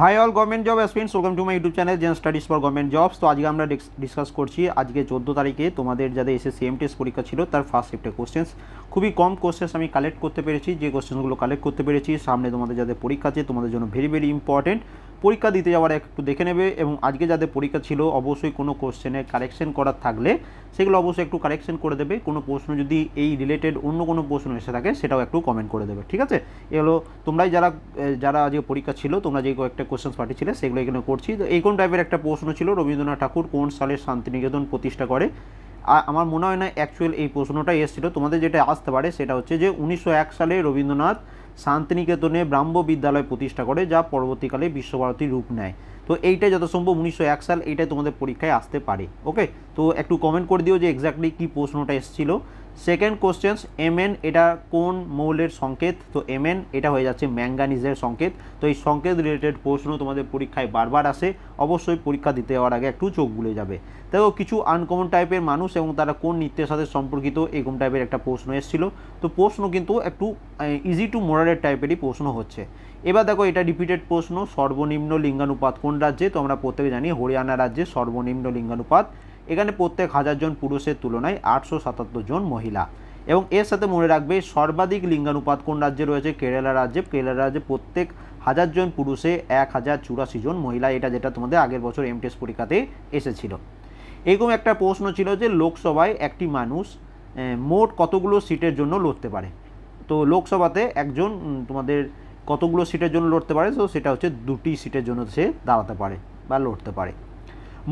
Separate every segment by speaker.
Speaker 1: Hi all government job aspirants welcome to my YouTube channel Gen studies for government jobs তো আজকে আমরা discuss করছি আজকে চোদ্দ তারিখে তোমাদের যাদের এসে সিএম টেস্ট পরীক্ষা ছিল, তার ফার্স্ট শিফটের কোশ্চেন্স খুবই কম কোশ্চেন্স আমি কালেক্ট করতে পেরেছি, যে কোশ্চেন্সগুলো কালেক্ট করতে পেরেছি, সামনে তোমাদের যাদের পরীক্ষা আছে, তোমাদের জন্য ভেরি ভেরি ইম্পর্টেন্ট পরীক্ষা দিতে যাওয়ার একটু দেখে নেবে এবং আজকে যাদের পরীক্ষা ছিল, অবশ্যই কোনো কোশ্চেনের কারেকশন করার থাকলে সেগুলো অবশ্যই একটু কারেকশন করে দেবে। কোনো প্রশ্ন যদি এই রিলেটেড অন্য কোনো প্রশ্ন এসে থাকে, সেটাও একটু কমেন্ট করে দেবে, ঠিক আছে? এগুলো তোমরাই যারা যারা আজকে পরীক্ষা ছিল, তোমরা যে কয়েকটা কোশ্চেন্স পাঠিয়েছিলে, সেগুলো এখানে করছি। তো এই কোন টাইপের একটা প্রশ্ন ছিল? রবীন্দ্রনাথ ঠাকুর কোন সালে শান্তিনিকেতন প্রতিষ্ঠা করে? আমার মনে হয় না অ্যাকচুয়াল এই প্রশ্নটা এসেছিল। তোমাদের যেটা আসতে পারে, সেটা হচ্ছে যে উনিশশো এক সালে রবীন্দ্রনাথ শান্তিনিকেতনে ব্রাহ্ম বিদ্যালয় প্রতিষ্ঠা করে, যা পরবর্তীকালে বিশ্বভারতী রূপ নেয়। তো এইটাই যত সম্ভব উনিশশো এক সাল, এইটাই তোমাদের পরীক্ষায় আসতে পারে। ওকে তো একটু কমেন্ট করে দিও যে এক্স্যাক্টলি কী প্রশ্নটা এসেছিল। সেকেন্ড কোশ্চেন্স এমএন এটা কোন মৌলের সংকেত? তো এমএন এটা হয়ে যাচ্ছে ম্যাঙ্গানিজের সংকেত। তো এই সংকেত রিলেটেড প্রশ্ন তোমাদের পরীক্ষায় বারবার আসে। অবশ্যই পরীক্ষা দিতে যাওয়ার আগে একটু চোখ বুলে যাবে। দেখো, কিছু আনকমন টাইপের মানুষ এবং তারা কোন নৃত্যের সাথে সম্পর্কিত এরকম টাইপের একটা প্রশ্ন এসেছিল। তো প্রশ্ন কিন্তু একটু ইজি টু মোরালেট টাইপেরই প্রশ্ন হচ্ছে। এবার দেখো, এটা রিপিটেড প্রশ্ন, সর্বনিম্ন লিঙ্গানুপাত কোন রাজ্যে? তো আমরা প্রত্যেকে জানি হরিয়ানা রাজ্যে সর্বনিম্ন লিঙ্গানুপাত এখানে প্রত্যেক হাজার জন পুরুষের তুলনায় আটশো সাতাত্তর জন মহিলা। এবং এর সাথে মনে রাখবে, সর্বাধিক লিঙ্গানুপাত কোন রাজ্যে রয়েছে? কেরালা রাজ্যে। কেরালা রাজ্যে প্রত্যেক হাজার জন পুরুষে এক হাজার চুরাশি জন মহিলা, এটা যেটা তোমাদের আগের বছর এম টেস্ট পরীক্ষাতে এসেছিল। এরকম একটা প্রশ্ন ছিল যে, লোকসভায় একটি মানুষ মোট কতগুলো সিটের জন্য লড়তে পারে? তো লোকসভাতে একজন তোমাদের কতগুলো সিটের জন্য লড়তে পারে? তো সেটা হচ্ছে দুটি সিটের জন্য সে দাঁড়াতে পারে বা লড়তে পারে।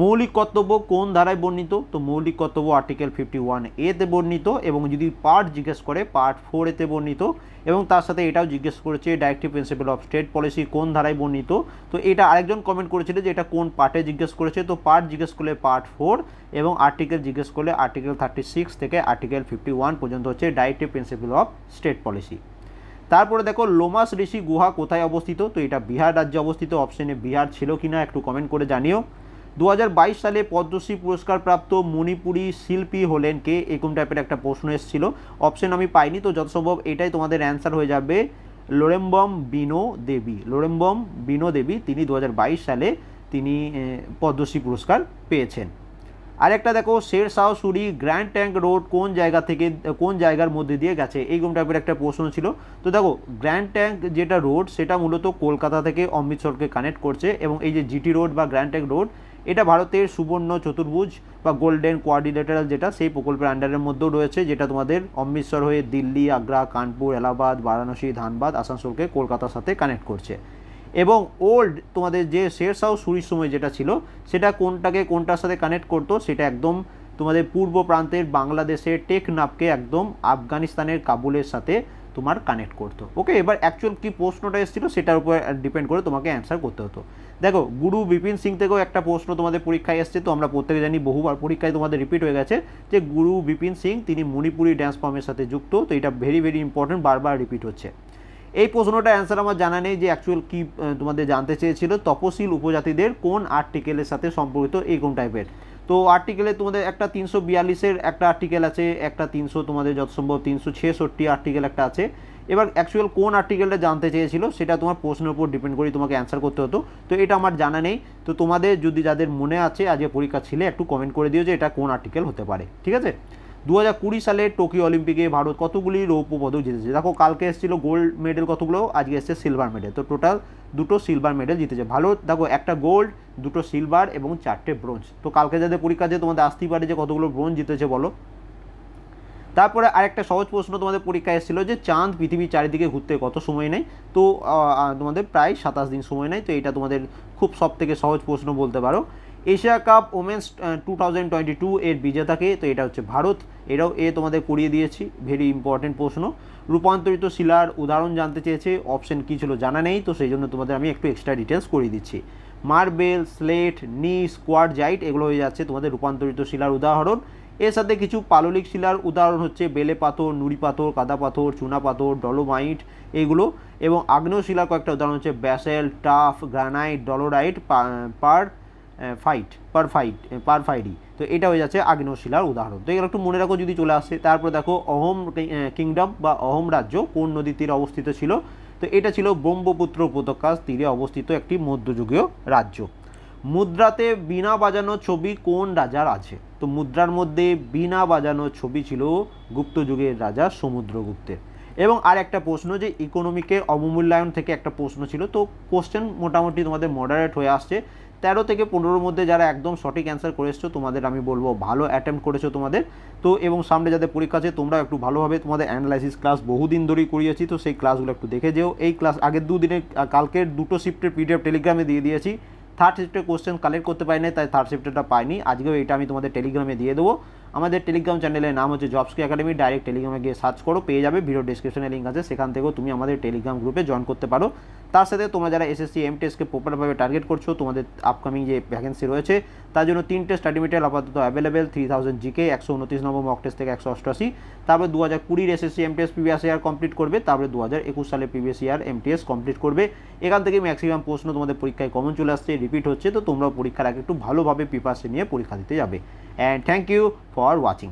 Speaker 1: মৌলিক কর্তব্য কোন ধারায় বর্ণিত? তো মৌলিক কর্তব্য আর্টিকেল ফিফটি ওয়ান এতে বর্ণিত এবং যদি পার্ট জিজ্ঞেস করে, পার্ট ফোর এতে বর্ণিত এবং তার সাথে এটাও জিজ্ঞেস করেছে directive principle of state policy কোন ধারায় বর্ণিত? তো এটা আরেকজন কমেন্ট করেছিল যে এটা কোন পার্টে জিজ্ঞেস করেছে। তো পার্ট জিজ্ঞেস করলে পার্ট ফোর এবং আর্টিকেল জিজ্ঞেস করলে আর্টিকেল থার্টি সিক্স থেকে আর্টিকেল ফিফটি ওয়ান পর্যন্ত হচ্ছে directive principle of state policy তারপরে দেখো, লোমাস ঋষি গুহা কোথায় অবস্থিত? তো এটা বিহার রাজ্যে অবস্থিত। অপশনে বিহার ছিল কিনা একটু কমেন্ট করে জানিও। দু হাজার বাইশ সালে পদ্মশ্রী পুরস্কার প্রাপ্ত মণিপুরী শিল্পী হলেন কে? এরকম টাইপের একটা প্রশ্ন এসেছিল। অপশন আমি পাইনি, তো যত সম্ভব এটাই তোমাদের অ্যান্সার হয়ে যাবে। লোরেম্বম বিনো দেবী লোরেম্বম বিনো দেবী তিনি দু হাজার বাইশ সালে তিনি পদ্মশ্রী পুরস্কার পেয়েছেন। আরেকটা দেখো Sher Shah Suri grand trunk road কোন জায়গা থেকে, কোন জায়গার মধ্যে দিয়ে গেছে? এইরকম টাইপের একটা প্রশ্ন ছিল। তো দেখো গ্র্যান্ড ট্যাঙ্ক যেটা রোড সেটা মূলত কলকাতা থেকে অমৃতসরকে কানেক্ট করছে এবং এই যে জিটি রোড বা গ্র্যান্ড ট্যাঙ্ক রোড এটা ভারতের সুবর্ণ চতুর্ভুজ বা গোল্ডেন কোয়ার্ডিলেটারাল যেটা, সেই প্রকল্পের আন্ডারের মধ্যেও রয়েছে, যেটা তোমাদের অমৃতসর হয়ে দিল্লি, আগ্রা, কানপুর, এলাহাবাদ, বারাণসী, ধানবাদ, আসানসোলকে কলকাতার সাথে কানেক্ট করছে। এবং ওল্ড তোমাদের যে শের শাহ সুরির সময় যেটা ছিল, সেটা কোনটাকে কোনটার সাথে কানেক্ট করতো, সেটা একদম তোমাদের পূর্ব প্রান্তের বাংলাদেশের টেকনাফকে একদম আফগানিস্তানের কাবুলের সাথে তোমার কানেক্ট করতো। ওকে এবার অ্যাকচুয়াল কী প্রশ্নটা এসেছিল, সেটার উপর ডিপেন্ড করে তোমাকে অ্যান্সার করতে হতো। দেখো, গুরু বিপিন সিং থেকেও একটা প্রশ্ন তোমাদের পরীক্ষায় এসছে, তো আমরা প্রত্যেকে জানি বহুবার পরীক্ষায় তোমাদের রিপিট হয়ে গেছে যে গুরু বিপিন সিং তিনি মণিপুরি ড্যান্স ফর্মের সাথে যুক্ত, তো এটা ভেরি ভেরি ইম্পর্টেন্ট বারবার রিপিট হচ্ছে। এই প্রশ্নটা অ্যান্সার আমার জানা নেই যে অ্যাকচুয়াল কি তোমাদের জানতে চেয়েছিল, তপশিল উপজাতিদের কোন আর্টিকেলের সাথে সম্পর্কিত এই কোন টাইপের তো আর্টিকেলে তোমাদের একটা তিনশো বিয়াল্লিশের একটা আর্টিকেল আছে, একটা তিনশো তোমাদের যত সম্ভব তিনশো ছেষট্টি আর্টিকেল একটা আছে। এবার অ্যাকচুয়াল কোন আর্টিকেলটা জানতে চেয়েছিল সেটা তোমার প্রশ্নের উপর ডিপেন্ড করে তোমাকে অ্যান্সার করতে হতো। তো এটা আমার জানা নেই। তো তোমাদের যদি যাদের মনে আছে আজকে পরীক্ষা ছিলে, একটু কমেন্ট করে দিও যে এটা কোন আর্টিকেল হতে পারে। ঠিক আছে? দু হাজার কুড়ি সালে টোকিও অলিম্পিকে ভারত কতগুলি রৌপ্য পদক জিতেছে? দেখো, কালকে এসেছিল গোল্ড মেডেল কতগুলো? আজকে এসছে সিলভার মেডেল তো টোটাল দুটো সিলভার মেডেল জিতেছে। ভালো, দেখো, একটা গোল্ড দুটো সিলভার এবং চারটে ব্রোঞ্জ তো কালকে যাদের পরীক্ষা আছে, তোমাদের আসতেই পারে যে কতগুলো ব্রোঞ্জ জিতেছে, বলো। তারপরে আরেকটা সহজ প্রশ্ন তোমাদের পরীক্ষায় এসেছিল যে, চাঁদ পৃথিবীর চারিদিকে ঘুরতে কত সময় নেয়? তো তোমাদের প্রায় সাতাশ দিন সময় নেয়। তো এটা তোমাদের খুব সব থেকে সহজ প্রশ্ন বলতে পারো। Asia cup women's two thousand twenty two এর বিজেতাকে, তো এটা হচ্ছে ভারত। এটাও এ তোমাদের করিয়ে দিয়েছি ভেরি ইম্পর্টেন্ট প্রশ্ন। রূপান্তরিত শিলার উদাহরণ জানতে চেয়েছে অপশন কী ছিল জানা নেই, তো সেই জন্য তোমাদের আমি একটু এক্সট্রা ডিটেলস করিয়ে দিচ্ছি। মার্বেল, স্লেট, নিস, কোয়ার্জাইট, এগুলো হয়ে যাচ্ছে তোমাদের রূপান্তরিত শিলার উদাহরণ। এর সাথে কিছু পাললিক শিলার উদাহরণ হচ্ছে, বেলে পাথর, নুড়ি পাথর, কাদা পাথর, চুনা পাথর, ডলোমাইট, এগুলো। এবং আগ্নেয় শিলার কয়েকটা উদাহরণ হচ্ছে, ব্যাসেল, টাফ, গ্রানাইট, ডলোরাইট পার ফাইট পার ফাইট পার ফাইডি তো এটা হয়ে যাচ্ছে আগ্নেয় শিলার উদাহরণ। তো এগুলো একটু মনে রাখো যদি চলে আসে, তারপর দেখো অহোম কিংডম বা অহোম রাজ্য কোন নদীর তীরে অবস্থিত ছিল? তো এটা ছিল ব্রহ্মপুত্র উপত্যকার তীরে অবস্থিত একটি মধ্যযুগীয় রাজ্য। মুদ্রাতে বিনা বাজানো ছবি কোন রাজার আছে? তো মুদ্রার মধ্যে বিনা বাজানো ছবি ছিল গুপ্ত যুগের রাজা সমুদ্রগুপ্তের। এবং আর একটা প্রশ্ন যে ইকোনমিকের অবমূল্যায়ন থেকে একটা প্রশ্ন ছিল, তো কোশ্চেন মোটামুটি তোমাদের মডারেট হয়ে আসছে। তেরো থেকে পনেরোর মধ্যে যারা একদম সঠিক অ্যান্সার করে করেছ তোমাদের আমি বলব ভালো অ্যাটেম্প করেছ তোমাদের। তো এবং সামনে যাদের পরীক্ষা আছে তোমরা একটু ভালোভাবে তোমাদের অ্যানালাইসিস ক্লাস বহুদিন ধরেই করিয়েছি, তো সেই ক্লাসগুলো একটু দেখে যেও। এই ক্লাস আগের দুদিনে কালকের দুটো শিফটের পিডিএফ টেলিগ্রামে দিয়ে দিয়েছি। থার্ড শিফটের কোশ্চেন কালেক্ট করতে পারিনি, তাই থার্ড শিফটেরটা পাইনি। আজকেও এটা আমি তোমাদের টেলিগ্রামে দিয়ে দেবো। আমাদের টেলিগ্রাম চ্যানেলের নাম হচ্ছে জবসকি একাডেমি ডাইরেক্ট টেলিগ্রামে গিয়ে সার্চ করো, পেয়ে যাবে। ভিডিও ডিসক্রিপশনে লিঙ্ক আছে। সেখান থেকেও তুমি আমাদের টেলিগ্রাম গ্রুপে জয়েন করতে পারো। তার সাথে তোমরা যারা এসএসসি এম টেস্টকে প্রপারভাবে টার্গেট করছ, তোমাদের আপকামিং যে ভ্যাকেন্সি রয়েছে, তার জন্য তিনটে স্টাডি মেটেরিয়াল আপাতত অ্যাভেলেবেল থ্রি থাউজেন্ড জিকে একশো উনত্রিশ নম্বর মক টেস্ট থেকে একশো অষ্টআশি। তারপরে দু হাজার কুড়ির SSC M test previous year complete করবে, তারপরে দু হাজার একুশ সালে previous year M TS complete করবে। এখান থেকে ম্যাক্সিমাম প্রশ্ন তোমাদের পরীক্ষায় কমন চলে আসছে রিপিট হচ্ছে, তো তোমরাও পরীক্ষার আগে একটু ভালোভাবে প্রিপারেশন নিয়ে পরীক্ষা দিতে যাবে। And thank you for watching